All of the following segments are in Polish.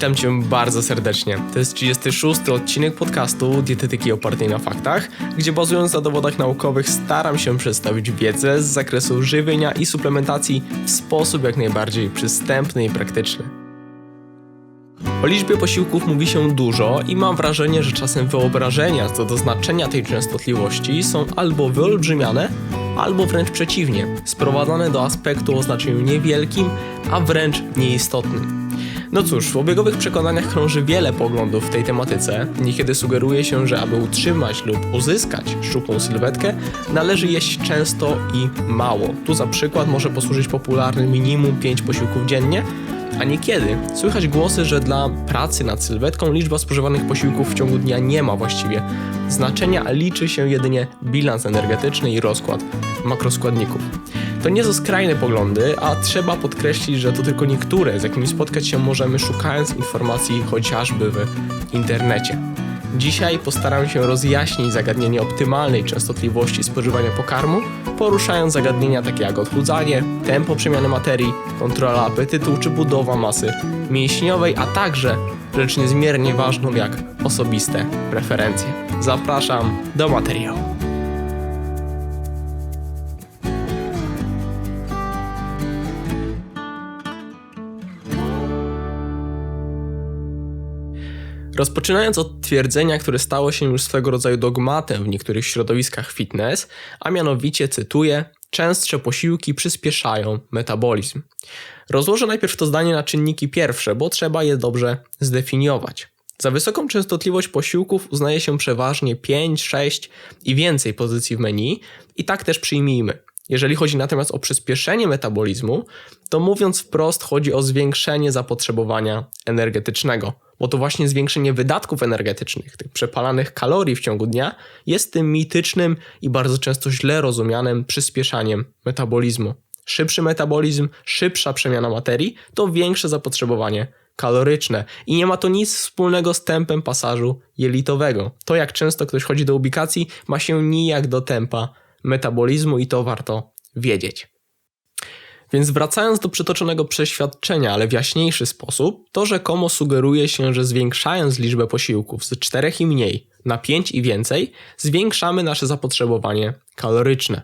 Witam Cię bardzo serdecznie. To jest 36 odcinek podcastu Dietetyki opartej na faktach, gdzie bazując na dowodach naukowych staram się przedstawić wiedzę z zakresu żywienia i suplementacji w sposób jak najbardziej przystępny i praktyczny. O liczbie posiłków mówi się dużo i mam wrażenie, że czasem wyobrażenia co do znaczenia tej częstotliwości są albo wyolbrzymiane, albo wręcz przeciwnie, sprowadzane do aspektu o znaczeniu niewielkim, a wręcz nieistotnym. No cóż, w obiegowych przekonaniach krąży wiele poglądów w tej tematyce. Niekiedy sugeruje się, że aby utrzymać lub uzyskać szczupłą sylwetkę, należy jeść często i mało. Tu za przykład może posłużyć popularny minimum 5 posiłków dziennie, a niekiedy słychać głosy, że dla pracy nad sylwetką liczba spożywanych posiłków w ciągu dnia nie ma właściwie znaczenia, a liczy się jedynie bilans energetyczny i rozkład makroskładników. To nie są skrajne poglądy, a trzeba podkreślić, że to tylko niektóre, z jakimi spotkać się możemy szukając informacji chociażby w internecie. Dzisiaj postaram się rozjaśnić zagadnienie optymalnej częstotliwości spożywania pokarmu, poruszając zagadnienia takie jak odchudzanie, tempo przemiany materii, kontrola apetytu czy budowa masy mięśniowej, a także rzecz niezmiernie ważną jak osobiste preferencje. Zapraszam do materiału. Rozpoczynając od twierdzenia, które stało się już swego rodzaju dogmatem w niektórych środowiskach fitness, a mianowicie cytuję: Częstsze posiłki przyspieszają metabolizm. Rozłożę najpierw to zdanie na czynniki pierwsze, bo trzeba je dobrze zdefiniować. Za wysoką częstotliwość posiłków uznaje się przeważnie 5, 6 i więcej pozycji w menu, i tak też przyjmijmy. Jeżeli chodzi natomiast o przyspieszenie metabolizmu, to mówiąc wprost, chodzi o zwiększenie zapotrzebowania energetycznego bo to właśnie zwiększenie wydatków energetycznych, tych przepalanych kalorii w ciągu dnia, jest tym mitycznym i bardzo często źle rozumianym przyspieszaniem metabolizmu. Szybszy metabolizm, szybsza przemiana materii to większe zapotrzebowanie kaloryczne i nie ma to nic wspólnego z tempem pasażu jelitowego. To jak często ktoś chodzi do ubikacji ma się nijak do tempa metabolizmu i to warto wiedzieć. Więc wracając do przytoczonego przeświadczenia, ale w jaśniejszy sposób, to rzekomo sugeruje się, że zwiększając liczbę posiłków z 4 i mniej na 5 i więcej, zwiększamy nasze zapotrzebowanie kaloryczne.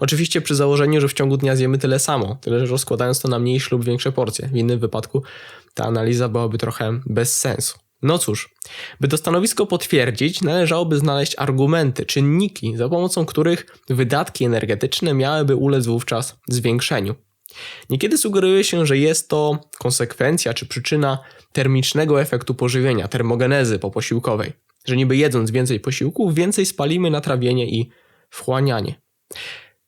Oczywiście przy założeniu, że w ciągu dnia zjemy tyle samo, tyle że rozkładając to na mniejsze lub większe porcje. W innym wypadku ta analiza byłaby trochę bez sensu. No cóż, by to stanowisko potwierdzić, należałoby znaleźć argumenty, czynniki, za pomocą których wydatki energetyczne miałyby ulec wówczas zwiększeniu. Niekiedy sugeruje się, że jest to konsekwencja czy przyczyna termicznego efektu pożywienia, termogenezy poposiłkowej. Że niby jedząc więcej posiłków, więcej spalimy na trawienie i wchłanianie.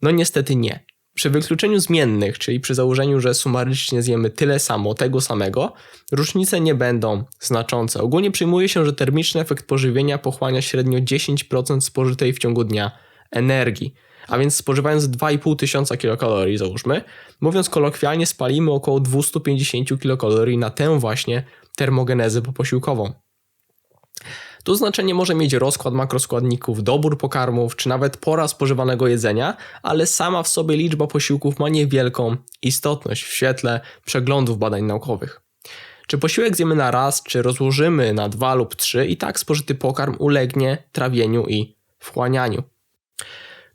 No niestety nie. Przy wykluczeniu zmiennych, czyli przy założeniu, że sumarycznie zjemy tyle samo, tego samego, różnice nie będą znaczące. Ogólnie przyjmuje się, że termiczny efekt pożywienia pochłania średnio 10% spożytej w ciągu dnia energii a więc spożywając 2,5 tysiąca kilokalorii, załóżmy, mówiąc kolokwialnie, spalimy około 250 kilokalorii na tę właśnie termogenezę poposiłkową. Tu znaczenie może mieć rozkład makroskładników, dobór pokarmów, czy nawet pora spożywanego jedzenia, ale sama w sobie liczba posiłków ma niewielką istotność w świetle przeglądów badań naukowych. Czy posiłek zjemy na raz, czy rozłożymy na dwa lub trzy, i tak spożyty pokarm ulegnie trawieniu i wchłanianiu.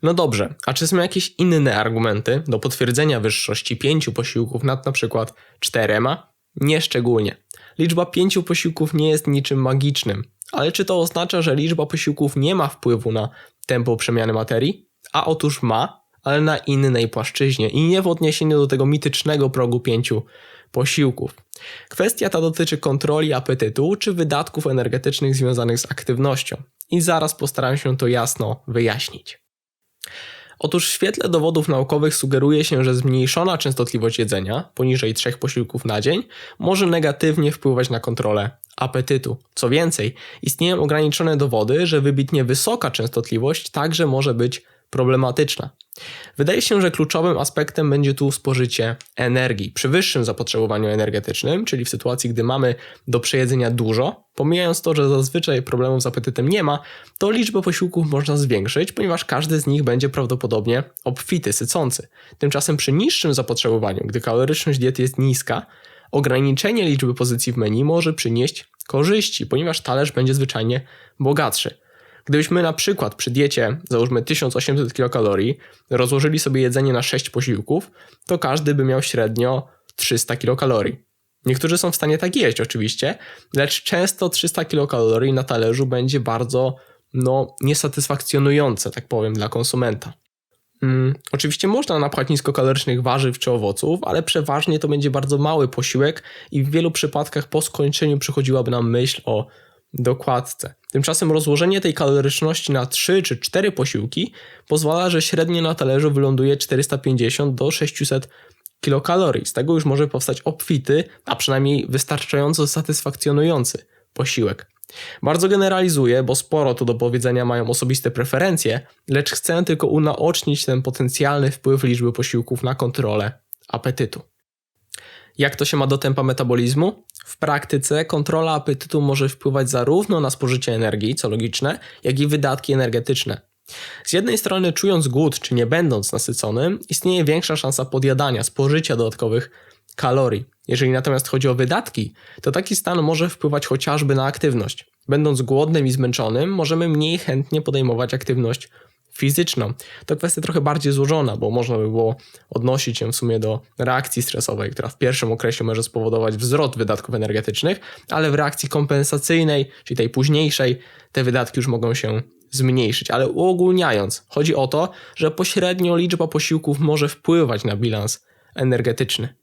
No dobrze, a czy są jakieś inne argumenty do potwierdzenia wyższości pięciu posiłków nad na przykład czterema? Nie szczególnie. Liczba pięciu posiłków nie jest niczym magicznym, ale czy to oznacza, że liczba posiłków nie ma wpływu na tempo przemiany materii? A otóż ma, ale na innej płaszczyźnie i nie w odniesieniu do tego mitycznego progu pięciu posiłków. Kwestia ta dotyczy kontroli apetytu czy wydatków energetycznych związanych z aktywnością. I zaraz postaram się to jasno wyjaśnić. Otóż w świetle dowodów naukowych sugeruje się, że zmniejszona częstotliwość jedzenia, poniżej trzech posiłków na dzień, może negatywnie wpływać na kontrolę apetytu. Co więcej, istnieją ograniczone dowody, że wybitnie wysoka częstotliwość także może być problematyczna. Wydaje się, że kluczowym aspektem będzie tu spożycie energii. Przy wyższym zapotrzebowaniu energetycznym, czyli w sytuacji, gdy mamy do przejedzenia dużo, pomijając to, że zazwyczaj problemów z apetytem nie ma, to liczbę posiłków można zwiększyć, ponieważ każdy z nich będzie prawdopodobnie obfity, sycący. Tymczasem przy niższym zapotrzebowaniu, gdy kaloryczność diety jest niska, ograniczenie liczby pozycji w menu może przynieść korzyści, ponieważ talerz będzie zwyczajnie bogatszy. Gdybyśmy na przykład przy diecie, załóżmy 1800 kilokalorii, rozłożyli sobie jedzenie na 6 posiłków, to każdy by miał średnio 300 kilokalorii. Niektórzy są w stanie tak jeść oczywiście, lecz często 300 kilokalorii na talerzu będzie bardzo no, niesatysfakcjonujące, tak powiem, dla konsumenta. Mm, oczywiście można napchać niskokalorycznych warzyw czy owoców, ale przeważnie to będzie bardzo mały posiłek i w wielu przypadkach po skończeniu przychodziłaby nam myśl o dokładce. Tymczasem rozłożenie tej kaloryczności na 3 czy 4 posiłki pozwala, że średnio na talerzu wyląduje 450 do 600 kilokalorii. Z tego już może powstać obfity, a przynajmniej wystarczająco satysfakcjonujący posiłek. Bardzo generalizuję, bo sporo tu do powiedzenia mają osobiste preferencje, lecz chcę tylko unaocznić ten potencjalny wpływ liczby posiłków na kontrolę apetytu. Jak to się ma do tempa metabolizmu? W praktyce kontrola apetytu może wpływać zarówno na spożycie energii, co logiczne, jak i wydatki energetyczne. Z jednej strony, czując głód czy nie będąc nasyconym, istnieje większa szansa podjadania, spożycia dodatkowych kalorii. Jeżeli natomiast chodzi o wydatki, to taki stan może wpływać chociażby na aktywność. Będąc głodnym i zmęczonym, możemy mniej chętnie podejmować aktywność fizyczną. To kwestia trochę bardziej złożona, bo można by było odnosić się w sumie do reakcji stresowej, która w pierwszym okresie może spowodować wzrost wydatków energetycznych, ale w reakcji kompensacyjnej, czyli tej późniejszej, te wydatki już mogą się zmniejszyć. Ale uogólniając, chodzi o to, że pośrednio liczba posiłków może wpływać na bilans energetyczny.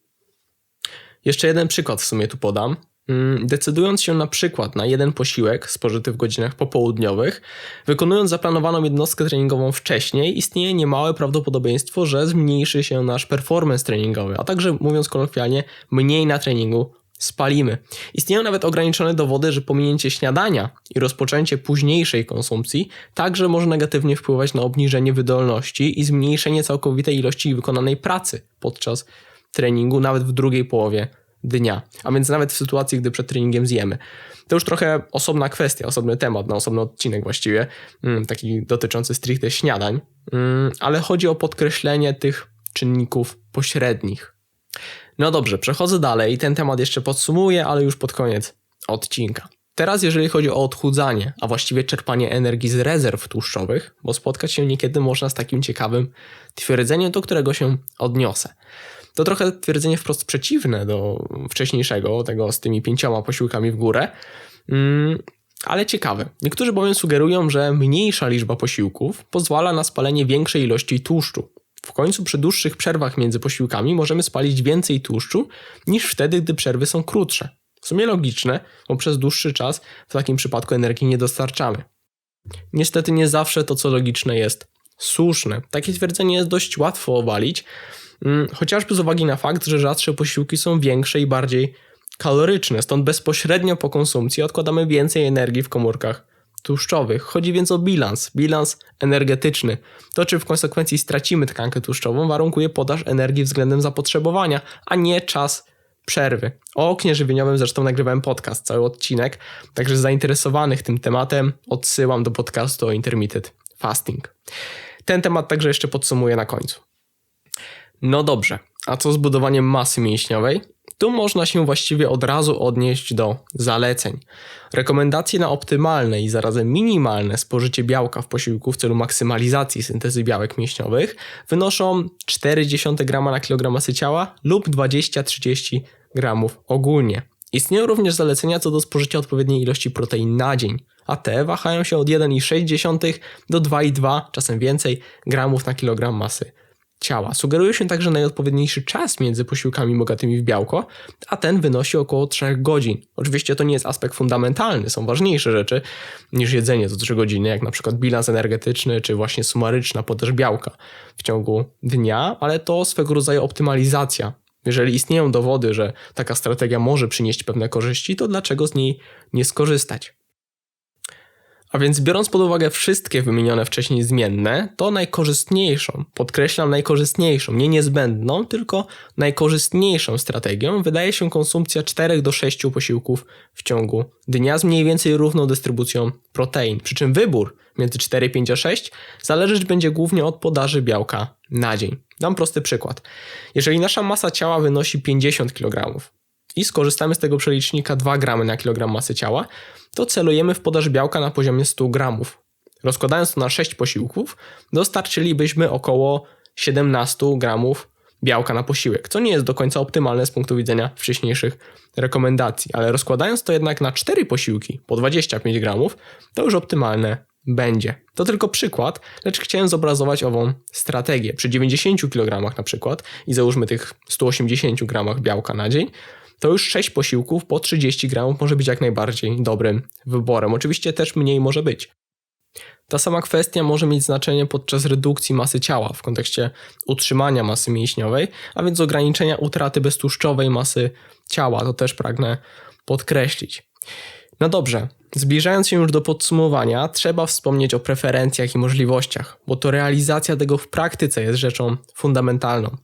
Jeszcze jeden przykład w sumie tu podam. Mm, decydując się na przykład na jeden posiłek spożyty w godzinach popołudniowych, wykonując zaplanowaną jednostkę treningową wcześniej, istnieje niemałe prawdopodobieństwo, że zmniejszy się nasz performance treningowy, a także mówiąc kolokwialnie, mniej na treningu spalimy. Istnieją nawet ograniczone dowody, że pominięcie śniadania i rozpoczęcie późniejszej konsumpcji także może negatywnie wpływać na obniżenie wydolności i zmniejszenie całkowitej ilości wykonanej pracy podczas treningu, nawet w drugiej połowie dnia, a więc nawet w sytuacji, gdy przed treningiem zjemy. To już trochę osobna kwestia, osobny temat, na osobny odcinek właściwie, mm, taki dotyczący stricte śniadań, mm, ale chodzi o podkreślenie tych czynników pośrednich. No dobrze, przechodzę dalej, ten temat jeszcze podsumuję, ale już pod koniec odcinka. Teraz, jeżeli chodzi o odchudzanie, a właściwie czerpanie energii z rezerw tłuszczowych, bo spotkać się niekiedy można z takim ciekawym twierdzeniem, do którego się odniosę. To trochę twierdzenie wprost przeciwne do wcześniejszego, tego z tymi pięcioma posiłkami w górę, mm, ale ciekawe. Niektórzy bowiem sugerują, że mniejsza liczba posiłków pozwala na spalenie większej ilości tłuszczu. W końcu przy dłuższych przerwach między posiłkami możemy spalić więcej tłuszczu niż wtedy, gdy przerwy są krótsze. W sumie logiczne, bo przez dłuższy czas w takim przypadku energii nie dostarczamy. Niestety nie zawsze to, co logiczne, jest słuszne. Takie twierdzenie jest dość łatwo obalić, chociażby z uwagi na fakt, że rzadsze posiłki są większe i bardziej kaloryczne, stąd bezpośrednio po konsumpcji odkładamy więcej energii w komórkach tłuszczowych. Chodzi więc o bilans, bilans energetyczny. To, czy w konsekwencji stracimy tkankę tłuszczową, warunkuje podaż energii względem zapotrzebowania, a nie czas przerwy. O oknie żywieniowym zresztą nagrywałem podcast, cały odcinek, także zainteresowanych tym tematem odsyłam do podcastu o intermittent fasting. Ten temat także jeszcze podsumuję na końcu. No dobrze, a co z budowaniem masy mięśniowej? Tu można się właściwie od razu odnieść do zaleceń. Rekomendacje na optymalne i zarazem minimalne spożycie białka w posiłku w celu maksymalizacji syntezy białek mięśniowych wynoszą 0,4 g na kilogram masy ciała lub 20-30 g ogólnie. Istnieją również zalecenia co do spożycia odpowiedniej ilości protein na dzień, a te wahają się od 1,6 do 2,2, czasem więcej, gramów na kilogram masy ciała. Sugeruje się także najodpowiedniejszy czas między posiłkami bogatymi w białko, a ten wynosi około 3 godzin. Oczywiście to nie jest aspekt fundamentalny, są ważniejsze rzeczy niż jedzenie co 3 godziny, jak na przykład bilans energetyczny, czy właśnie sumaryczna podaż białka w ciągu dnia, ale to swego rodzaju optymalizacja. Jeżeli istnieją dowody, że taka strategia może przynieść pewne korzyści, to dlaczego z niej nie skorzystać? A więc biorąc pod uwagę wszystkie wymienione wcześniej zmienne, to najkorzystniejszą, podkreślam najkorzystniejszą, nie niezbędną, tylko najkorzystniejszą strategią wydaje się konsumpcja 4 do 6 posiłków w ciągu dnia z mniej więcej równą dystrybucją protein. Przy czym wybór między 4, 5 a 6 zależeć będzie głównie od podaży białka na dzień. Dam prosty przykład. Jeżeli nasza masa ciała wynosi 50 kg, i skorzystamy z tego przelicznika 2 gramy na kilogram masy ciała, to celujemy w podaż białka na poziomie 100 gramów. Rozkładając to na 6 posiłków, dostarczylibyśmy około 17 gramów białka na posiłek, co nie jest do końca optymalne z punktu widzenia wcześniejszych rekomendacji, ale rozkładając to jednak na 4 posiłki po 25 gramów, to już optymalne będzie. To tylko przykład, lecz chciałem zobrazować ową strategię. Przy 90 kg na przykład i załóżmy tych 180 gramach białka na dzień, to już 6 posiłków po 30 gramów może być jak najbardziej dobrym wyborem. Oczywiście też mniej może być. Ta sama kwestia może mieć znaczenie podczas redukcji masy ciała w kontekście utrzymania masy mięśniowej, a więc ograniczenia utraty beztłuszczowej masy ciała. To też pragnę podkreślić. No dobrze, zbliżając się już do podsumowania, trzeba wspomnieć o preferencjach i możliwościach, bo to realizacja tego w praktyce jest rzeczą fundamentalną.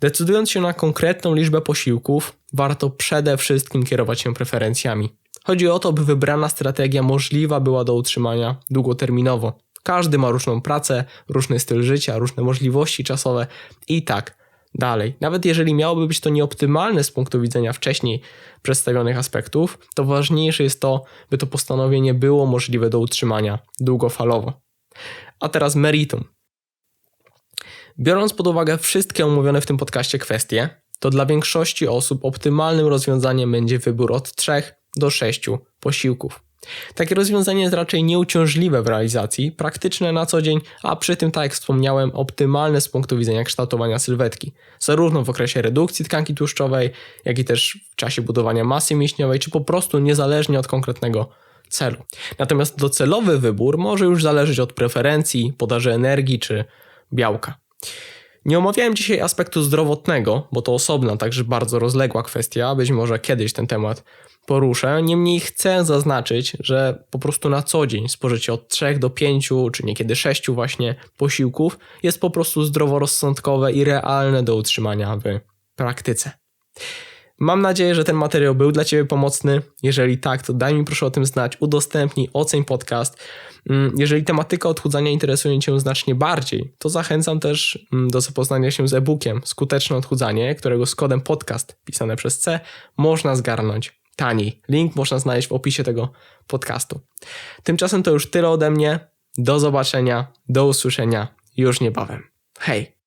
Decydując się na konkretną liczbę posiłków, warto przede wszystkim kierować się preferencjami. Chodzi o to, by wybrana strategia możliwa była do utrzymania długoterminowo. Każdy ma różną pracę, różny styl życia, różne możliwości czasowe i tak dalej. Nawet jeżeli miałoby być to nieoptymalne z punktu widzenia wcześniej przedstawionych aspektów, to ważniejsze jest to, by to postanowienie było możliwe do utrzymania długofalowo. A teraz meritum. Biorąc pod uwagę wszystkie omówione w tym podcaście kwestie, to dla większości osób optymalnym rozwiązaniem będzie wybór od 3 do 6 posiłków. Takie rozwiązanie jest raczej nieuciążliwe w realizacji, praktyczne na co dzień, a przy tym, tak jak wspomniałem, optymalne z punktu widzenia kształtowania sylwetki, zarówno w okresie redukcji tkanki tłuszczowej, jak i też w czasie budowania masy mięśniowej, czy po prostu niezależnie od konkretnego celu. Natomiast docelowy wybór może już zależeć od preferencji, podaży energii czy białka. Nie omawiałem dzisiaj aspektu zdrowotnego, bo to osobna, także bardzo rozległa kwestia. Być może kiedyś ten temat poruszę. Niemniej chcę zaznaczyć, że po prostu na co dzień spożycie od 3 do 5 czy niekiedy 6 właśnie posiłków jest po prostu zdroworozsądkowe i realne do utrzymania w praktyce. Mam nadzieję, że ten materiał był dla Ciebie pomocny. Jeżeli tak, to daj mi proszę o tym znać, udostępnij, oceń podcast. Mm, jeżeli tematyka odchudzania interesuje Cię znacznie bardziej, to zachęcam też mm, do zapoznania się z e-bookiem Skuteczne odchudzanie, którego z kodem podcast pisane przez C można zgarnąć taniej. Link można znaleźć w opisie tego podcastu. Tymczasem to już tyle ode mnie. Do zobaczenia, do usłyszenia już niebawem. Hej!